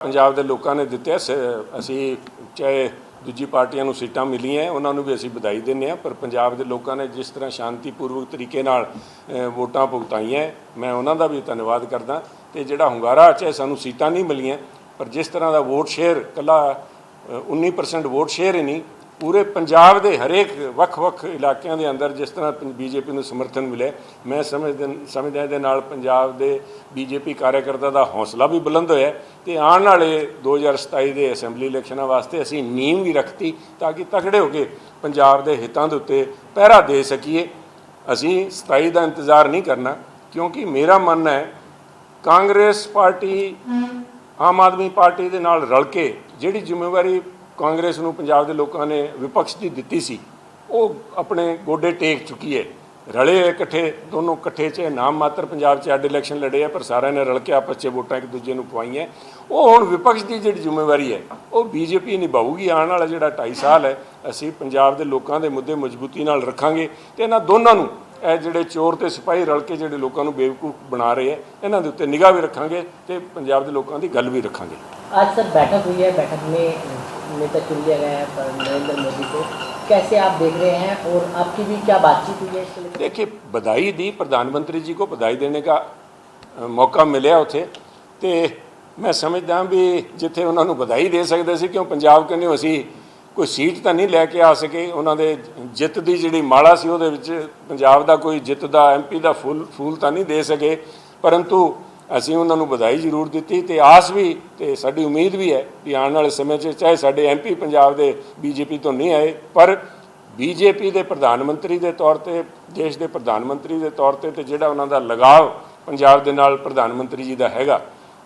ਪੰਜਾਬ ਦੇ ਲੋਕਾਂ ਨੇ ਦਿੱਤੇ ਸ- ਅਸੀਂ ਚਾਹੇ ਦੂਜੀ ਪਾਰਟੀਆਂ ਨੂੰ ਸੀਟਾਂ ਮਿਲੀਆਂ, ਉਹਨਾਂ ਨੂੰ ਵੀ ਅਸੀਂ ਵਧਾਈ ਦਿੰਦੇ ਆ ਪਰ ਪੰਜਾਬ ਦੇ ਲੋਕਾਂ ਨੇ ਜਿਸ ਤਰ੍ਹਾਂ ਸ਼ਾਂਤੀਪੂਰਵਕ ਤਰੀਕੇ ਨਾਲ ਵੋਟਾਂ ਭੁਗਤਾਈਆਂ, ਮੈਂ ਉਹਨਾਂ ਦਾ ਵੀ ਧੰਨਵਾਦ ਕਰਦਾ। ਤੇ ਜਿਹੜਾ ਹੁੰਗਾਰਾ, ਚਾਹੇ ਸਾਨੂੰ ਸੀਟਾਂ ਨਹੀਂ ਮਿਲੀਆਂ, ਪਰ ਜਿਸ ਤਰ੍ਹਾਂ ਦਾ ਵੋਟ ਸ਼ੇਅਰ, ਕੱਲਾ 19% ਵੋਟ ਸ਼ੇਅਰ ਹੀ ਨਹੀਂ ਪੂਰੇ ਪੰਜਾਬ ਦੇ ਹਰੇਕ ਵੱਖ-ਵੱਖ ਇਲਾਕਿਆਂ ਦੇ ਅੰਦਰ ਜਿਸ ਤਰ੍ਹਾਂ ਬੀਜੇਪੀ ਨੂੰ ਸਮਰਥਨ ਮਿਲੇ, ਮੈਂ ਸਮਝਦਾ ਸਮਝਦਾ ਇਹਦੇ ਨਾਲ ਪੰਜਾਬ ਦੇ ਬੀਜੇਪੀ ਕਾਰਜਕਰਤਾ ਦਾ ਹੌਸਲਾ ਵੀ ਬੁਲੰਦ ਹੋਇਆ ਤੇ ਆਉਣ ਵਾਲੇ 2027 ਦੇ ਅਸੈਂਬਲੀ ਇਲੈਕਸ਼ਨਾਂ ਵਾਸਤੇ ਅਸੀਂ ਨੀਂਹ ਵੀ ਰੱਖਤੀ ਤਾਂ ਕਿ ਤਕੜੇ ਹੋ ਕੇ ਪੰਜਾਬ ਦੇ ਹਿੱਤਾਂ ਦੇ ਉੱਤੇ ਪਹਿਰਾ ਦੇ ਸਕੀਏ। ਅਸੀਂ 27 ਦਾ ਇੰਤਜ਼ਾਰ ਨਹੀਂ ਕਰਨਾ, ਕਿਉਂਕਿ ਮੇਰਾ ਮੰਨਣਾ ਹੈ ਕਾਂਗਰਸ ਪਾਰਟੀ, ਆਮ ਆਦਮੀ ਪਾਰਟੀ ਦੇ ਨਾਲ ਰਲ ਕੇ ਜਿਹੜੀ ਜ਼ਿੰਮੇਵਾਰੀ ਕਾਂਗਰਸ ਨੂੰ ਪੰਜਾਬ ਦੇ ਲੋਕਾਂ ਨੇ ਵਿਪਕਸ਼ ਦੀ ਦਿੱਤੀ ਸੀ, ਉਹ ਆਪਣੇ ਗੋਡੇ ਟੇਕ ਚੁੱਕੀ ਹੈ। ਰਲੇ ਇਕੱਠੇ, ਦੋਨੋਂ ਇਕੱਠੇ 'ਚ ਨਾਮ ਮਾਤਰ ਪੰਜਾਬ 'ਚ ਅੱਡ ਇਲੈਕਸ਼ਨ ਲੜੇ ਆ, ਪਰ ਸਾਰਿਆਂ ਨੇ ਰਲ ਕੇ ਆਪਸ 'ਚ ਵੋਟਾਂ ਇੱਕ ਦੂਜੇ ਨੂੰ ਪਵਾਈਆਂ। ਉਹ ਹੁਣ ਵਿਪਕਸ਼ ਦੀ ਜਿਹੜੀ ਜ਼ਿੰਮੇਵਾਰੀ ਹੈ, ਉਹ ਬੀਜੇਪੀ ਨਿਭਾਊਗੀ। ਆਉਣ ਵਾਲਾ ਜਿਹੜਾ 2.5 ਸਾਲ ਹੈ, ਅਸੀਂ ਪੰਜਾਬ ਦੇ ਲੋਕਾਂ ਦੇ ਮੁੱਦੇ ਮਜ਼ਬੂਤੀ ਨਾਲ ਰੱਖਾਂਗੇ ਤੇ ਇਹਨਾਂ ਦੋਨਾਂ ਨੂੰ ਇਹ ਜਿਹੜੇ ਚੋਰ ਤੇ ਸਿਪਾਹੀ ਰਲ ਕੇ ਜਿਹੜੇ ਲੋਕਾਂ ਨੂੰ ਬੇਵਕੂਫ ਬਣਾ ਰਹੇ ਆ, ਇਹਨਾਂ ਦੇ ਉੱਤੇ ਨਿਗਾਹ ਵੀ ਰੱਖਾਂਗੇ ਤੇ ਪੰਜਾਬ ਦੇ ਲੋਕਾਂ ਦੀ ਗੱਲ ਵੀ ਰੱਖਾਂਗੇ। ਅੱਜ ਸਰ ਬੈਠਕ ਹੋਈ ਹੈ, ਬੈਠਕ ਮੇ नेता चुन लिया गया है पर नरेंद्र मोदी को कैसे आप देख रहे हैं और आपकी भी क्या बातचीत हुई है इसके लेकर देखिए बधाई दी प्रधानमंत्री जी को बधाई देने का ਅ, ਮੌਕਾ ਮਿਲਿਆ ਉੱਥੇ ਤੇ ਮੈਂ ਸਮਝਦਾ ਵੀ ਜਿੱਥੇ ਉਹਨਾਂ ਨੂੰ ਵਧਾਈ ਦੇ ਸਕਦੇ ਸੀ ਕਿਉਂ ਪੰਜਾਬ ਕਹਿੰਦੇ ਅਸੀਂ ਕੋਈ ਸੀਟ ਤਾਂ ਨਹੀਂ ਲੈ ਕੇ ਆ ਸਕੇ ਉਹਨਾਂ ਦੇ ਜਿੱਤ ਦੀ ਜਿਹੜੀ ਮਾਲਾ ਸੀ ਉਹਦੇ ਵਿੱਚ ਪੰਜਾਬ ਦਾ ਕੋਈ ਜਿੱਤ ਦਾ ਐਮਪੀ ਦਾ ਫੁੱਲ ਫੂਲ ਤਾਂ ਨਹੀਂ ਦੇ ਸਕੇ ਪਰੰਤੂ ਅਸੀਂ ਉਹਨਾਂ ਨੂੰ ਵਧਾਈ ਜ਼ਰੂਰ ਦਿੱਤੀ ਤੇ ਆਸ ਵੀ ਤੇ ਸਾਡੀ ਉਮੀਦ ਵੀ ਹੈ ਕਿ ਆਉਣ ਵਾਲੇ ਸਮੇਂ 'ਚ ਚਾਹੇ ਸਾਡੇ ਐਮਪੀ ਪੰਜਾਬ ਦੇ ਬੀਜੇਪੀ ਤੋਂ ਨਹੀਂ ਆਏ, ਪਰ ਬੀਜੇਪੀ ਦੇ ਪ੍ਰਧਾਨ ਮੰਤਰੀ ਦੇ ਤੌਰ ਤੇ, ਦੇਸ਼ ਦੇ ਪ੍ਰਧਾਨ ਮੰਤਰੀ ਦੇ ਤੌਰ ਤੇ ਤੇ ਜਿਹੜਾ ਉਹਨਾਂ ਦਾ ਲਗਾਵ ਪੰਜਾਬ ਦੇ ਨਾਲ ਪ੍ਰਧਾਨ ਮੰਤਰੀ ਜੀ ਦਾ ਹੈਗਾ,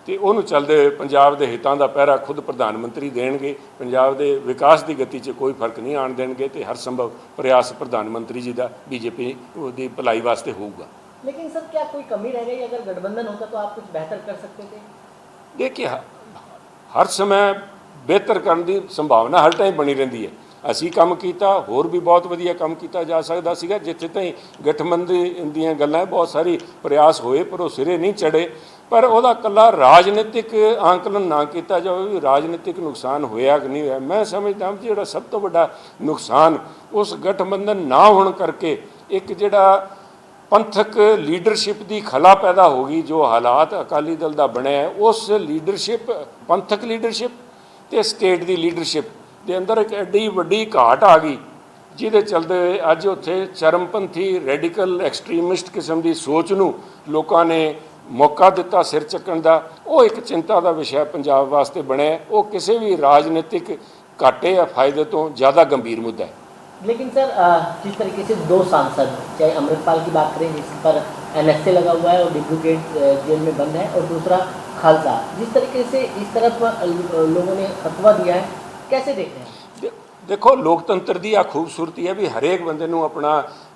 ਤੇ ਉਹਨੂੰ ਚੱਲਦੇ ਹੋਏ ਪੰਜਾਬ ਦੇ ਹਿੱਤਾਂ ਦਾ ਪਹਿਰਾ ਖੁਦ ਪ੍ਰਧਾਨ ਮੰਤਰੀ ਦੇਣਗੇ, ਪੰਜਾਬ ਦੇ ਵਿਕਾਸ ਦੀ ਗਤੀ 'ਚ ਕੋਈ ਫ਼ਰਕ ਨਹੀਂ ਆਣ ਦੇਣਗੇ ਤੇ ਹਰ ਸੰਭਵ ਪ੍ਰਯਾਸ ਪ੍ਰਧਾਨ ਮੰਤਰੀ ਜੀ ਦਾ ਬੀਜੇਪੀ ਦੀ ਭਲਾਈ ਵਾਸਤੇ ਹੋਊਗਾ। लेकिन सर क्या कोई कमी रह गई? अगर गठबंधन होता तो आप कुछ बेहतर कर सकते थे। ਦੇਖਿਆ ਹਰ ਸਮੇਂ ਬਿਹਤਰ ਕਰਨ ਦੀ ਸੰਭਾਵਨਾ ਹਰ ਟਾਈਮ ਬਣੀ ਰਹਿੰਦੀ ਹੈ ਅਸੀਂ ਕੰਮ ਕੀਤਾ ਹੋਰ ਵੀ ਬਹੁਤ ਵਧੀਆ ਕੰਮ ਕੀਤਾ ਜਾ ਸਕਦਾ ਸੀਗਾ ਜਿੱਥੇ ਤਾਈਂ ਗਠਬੰਧਨ ਦੀਆਂ ਗੱਲਾਂ ਬਹੁਤ ਸਾਰੀ ਪ੍ਰਯਾਸ ਹੋਏ ਪਰ ਉਹ ਸਿਰੇ ਨਹੀਂ ਚੜੇ ਪਰ ਉਹਦਾ ਕੱਲਾ ਰਾਜਨੀਤਿਕ ਆਂਕਲਨ ਨਾ ਕੀਤਾ ਜਾਵੇ ਵੀ ਰਾਜਨੀਤਿਕ ਨੁਕਸਾਨ ਹੋਇਆ ਕਿ ਨਹੀਂ ਹੋਇਆ ਮੈਂ ਸਮਝਦਾ ਹਾਂ ਕਿ ਜਿਹੜਾ ਸਭ ਤੋਂ ਵੱਡਾ ਨੁਕਸਾਨ ਉਸ ਗਠਬੰਧਨ ਨਾ ਹੋਣ ਕਰਕੇ ਇੱਕ ਜਿਹੜਾ ਪੰਥਕ ਲੀਡਰਸ਼ਿਪ ਦੀ ਖਲਾ ਪੈਦਾ ਹੋ ਗਈ, ਜੋ ਹਾਲਾਤ ਅਕਾਲੀ ਦਲ ਦਾ ਬਣਿਆ ਉਸ ਲੀਡਰਸ਼ਿਪ, ਪੰਥਕ ਲੀਡਰਸ਼ਿਪ ਤੇ ਸਟੇਟ ਦੀ ਲੀਡਰਸ਼ਿਪ ਦੇ ਅੰਦਰ ਇੱਕ ਐਡੀ ਵੱਡੀ ਘਾਟ ਆ ਗਈ, ਜਿਹਦੇ ਚਲਦੇ ਅੱਜ ਉੱਥੇ ਚਰਮਪੰਥੀ ਰੈਡੀਕਲ ਐਕਸਟ੍ਰੀਮਿਸਟ ਕਿਸਮ ਦੀ ਸੋਚ ਨੂੰ ਲੋਕਾਂ ਨੇ ਮੌਕਾ ਦਿੱਤਾ ਸਿਰ ਚੱਕਣ ਦਾ। ਉਹ ਇੱਕ ਚਿੰਤਾ ਦਾ ਵਿਸ਼ਾ ਪੰਜਾਬ ਵਾਸਤੇ ਬਣਿਆ ਉਹ ਕਿਸੇ ਵੀ ਰਾਜਨੀਤਿਕ ਘਾਟੇ ਜਾਂ ਫਾਇਦੇ ਤੋਂ ਜ਼ਿਆਦਾ ਗੰਭੀਰ ਮੁੱਦਾ ਹੈ। लेकिन सर अ, जिस तरीके से दो सांसद चाहे अमृतपाल की बात करें जिस पर एनएसए लगा हुआ है और डिब्रूगढ़ अ, जेल में बंद है और दूसरा खालसा जिस तरीके से इस तरफ अ, लोगों ने फतवा दिया है कैसे देख रहे हैं ਦੇ- ਦੇਖੋ ਲੋਕਤੰਤਰ ਦੀ ਆ ਖੂਬਸੂਰਤੀ ਹੈ ਵੀ ਹਰੇਕ ਬੰਦੇ ਨੂੰ ਆਪਣਾ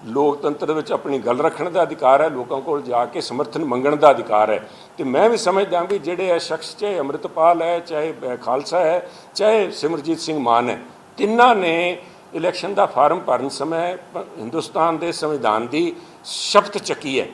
ਲੋਕਤੰਤਰ ਵਿੱਚ ਆਪਣੀ ਗੱਲ ਰੱਖਣ ਦਾ ਅਧਿਕਾਰ ਹੈ ਲੋਕਾਂ ਕੋਲ ਜਾ ਕੇ ਸਮਰਥਨ ਮੰਗਣ ਦਾ ਅਧਿਕਾਰ ਹੈ ਤੇ ਮੈਂ ਵੀ ਸਮਝਦਾ ਵੀ ਜਿਹੜੇ ਇਹ ਸ਼ਖਸ ਚਾਹੇ ਅੰਮ੍ਰਿਤਪਾਲ ਹੈ ਚਾਹੇ ਅ, ਖਾਲਸਾ ਹੈ ਚਾਹੇ ਸਿਮਰਜੀਤ ਸਿੰਘ ਮਾਨ ਹੈ ਤਿੰਨਾਂ ਨੇ ਇਲੈਕਸ਼ਨ ਦਾ ਫਾਰਮ ਭਰਨ ਸਮੇਂ ਹਿੰਦੁਸਤਾਨ ਦੇ ਸੰਵਿਧਾਨ ਦੀ ਸ਼ਬਦ ਚੱਕੀ ਹੈ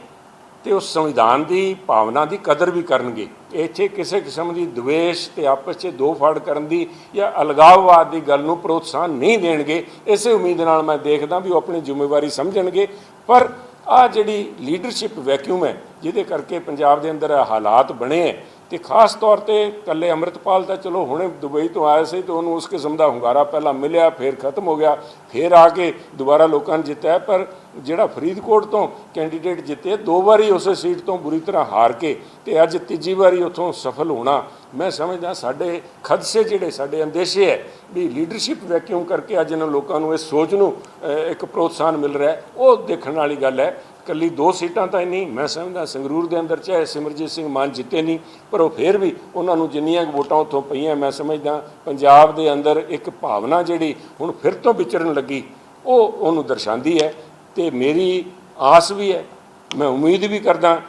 ਤੇ ਉਸ ਸੰਵਿਧਾਨ ਦੀ ਭਾਵਨਾ ਦੀ ਕਦਰ ਵੀ ਕਰਨਗੇ। ਇੱਥੇ ਕਿਸੇ ਕਿਸਮ ਦੀ ਦੁਵੇਸ਼ ਤੇ ਆਪਸ 'ਚ ਦੋ ਫਾੜ ਕਰਨ ਦੀ ਜਾਂ ਅਲਗਾਵਵਾਦ ਦੀ ਗੱਲ ਨੂੰ ਪ੍ਰੋਤਸਾਹਨ ਨਹੀਂ ਦੇਣਗੇ, ਇਸੇ ਉਮੀਦ ਨਾਲ ਮੈਂ ਦੇਖਦਾ ਵੀ ਉਹ ਆਪਣੀ ਜ਼ਿੰਮੇਵਾਰੀ ਸਮਝਣਗੇ। ਪਰ ਆ ਜਿਹੜੀ ਲੀਡਰਸ਼ਿਪ ਵੈਕਿਊਮ ਹੈ, ਜਿਹਦੇ ਕਰਕੇ ਪੰਜਾਬ ਦੇ ਅੰਦਰ ਹਾਲਾਤ ਬਣੇ ਹੈ ਤੇ ਖਾਸ ਤੌਰ ਤੇ ਕੱਲੇ ਅੰਮ੍ਰਿਤਪਾਲ ਤਾਂ ਚਲੋ ਹੁਣੇ ਦੁਬਈ ਤੋਂ ਆਇਆ ਸੀ ਤੇ ਉਹਨੂੰ ਉਸ ਕਿਸਮ ਦਾ ਹੁੰਗਾਰਾ ਪਹਿਲਾਂ ਮਿਲਿਆ, ਫਿਰ ਖਤਮ ਹੋ ਗਿਆ, ਫਿਰ ਆ ਕੇ ਦੁਬਾਰਾ ਲੋਕਾਂ ਨੇ ਜਿੱਤਿਆ। ਪਰ ਜਿਹੜਾ ਫਰੀਦਕੋਟ ਤੋਂ ਕੈਂਡੀਡੇਟ ਜਿੱਤੇ, ਦੋ ਵਾਰੀ ਉਸੇ ਸੀਟ ਤੋਂ ਬੁਰੀ ਤਰ੍ਹਾਂ ਹਾਰ ਕੇ ਤੇ ਅੱਜ ਤੀਜੀ ਵਾਰੀ ਉੱਥੋਂ ਸਫਲ ਹੋਣਾ, ਮੈਂ ਸਮਝਦਾ ਸਾਡੇ ਖਦਸ਼ੇ ਜਿਹੜੇ ਸਾਡੇ ਅੰਦੇਸ਼ੇ ਹੈ ਵੀ ਲੀਡਰਸ਼ਿਪ ਵੈਕਿਊਮ ਕਰਕੇ ਅੱਜ ਇਹਨਾਂ ਲੋਕਾਂ ਨੂੰ ਇਸ ਸੋਚ ਨੂੰ ਇੱਕ ਪ੍ਰੋਤਸਾਹਨ ਮਿਲ ਰਿਹਾ ਉਹ ਦੇਖਣ ਵਾਲੀ ਗੱਲ ਹੈ ਕੱਲੀ ਦੋ ਸੀਟਾਂ ਤਾਂ ਹੀ ਨਹੀਂ ਮੈਂ ਸਮਝਦਾ ਸੰਗਰੂਰ ਦੇ ਅੰਦਰ ਚਾਹੇ ਸਿਮਰਜੀਤ ਸਿੰਘ ਮਾਨ ਜਿੱਤੇ ਨਹੀਂ, ਪਰ ਉਹ ਫੇਰ ਵੀ ਉਹਨਾਂ ਨੂੰ ਜਿੰਨੀਆਂ ਵੋਟਾਂ ਉੱਥੋਂ ਪਈਆਂ, ਮੈਂ ਸਮਝਦਾ ਪੰਜਾਬ ਦੇ ਅੰਦਰ ਇੱਕ ਭਾਵਨਾ ਜਿਹੜੀ ਹੁਣ ਫਿਰ ਤੋਂ ਵਿਚਰਨ ਲੱਗੀ, ਉਹ ਉਹਨੂੰ ਦਰਸਾਉਂਦੀ ਹੈ ਤੇ ਮੇਰੀ ਆਸ ਵੀ ਹੈ, ਮੈਂ ਉਮੀਦ ਵੀ ਕਰਦਾ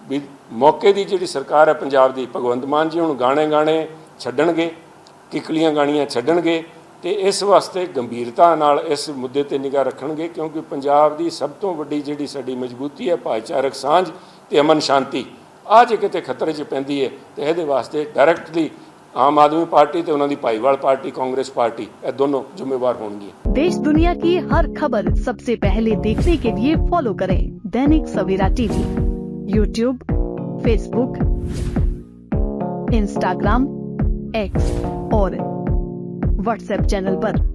ਵੀ ਮੌਕੇ ਦੀ ਜਿਹੜੀ ਸਰਕਾਰ ਹੈ ਪੰਜਾਬ ਦੀ, ਭਗਵੰਤ ਮਾਨ ਜੀ ਹੁਣ ਗਾਣੇ ਗਾਣੇ ਛੱਡਣਗੇ, ਕਿਕਲੀਆਂ ਗਾਣੀਆਂ ਛੱਡਣਗੇ ਤੇ ਇਸ ਵਾਸਤੇ ਗੰਭੀਰਤਾ ਨਾਲ ਇਸ ਮੁੱਦੇ ਤੇ ਨਿਗਾਹ ਰੱਖਣਗੇ ਕਿਉਂਕਿ ਪੰਜਾਬ ਦੀ ਸਭ ਤੋਂ ਵੱਡੀ ਜਿਹੜੀ ਸਾਡੀ ਮਜ਼ਬੂਤੀ ਹੈ ਭਾਈਚਾਰਕ ਸਾਂਝ ਤੇ ਅਮਨ ਸ਼ਾਂਤੀ ਆ ਜੇ ਕਿਤੇ ਖਤਰੇ 'ਚ ਪੈਂਦੀ ਹੈ ਤੇ ਇਹਦੇ ਵਾਸਤੇ ਡਾਇਰੈਕਟਲੀ ਆਮ ਆਦਮੀ ਪਾਰਟੀ ਤੇ ਉਹਨਾਂ ਦੀ ਭਾਈਵਾਲ ਪਾਰਟੀ ਕਾਂਗਰਸ ਪਾਰਟੀ ਇਹ ਦੋਨੋਂ ਜ਼ਿੰਮੇਵਾਰ ਹੋਣਗੀਆਂ देश दुनिया की हर खबर सबसे पहले देखने के लिए फॉलो करें Dainik Savera TV YouTube Facebook Instagram X और व्हाट्सएप चैनल पर।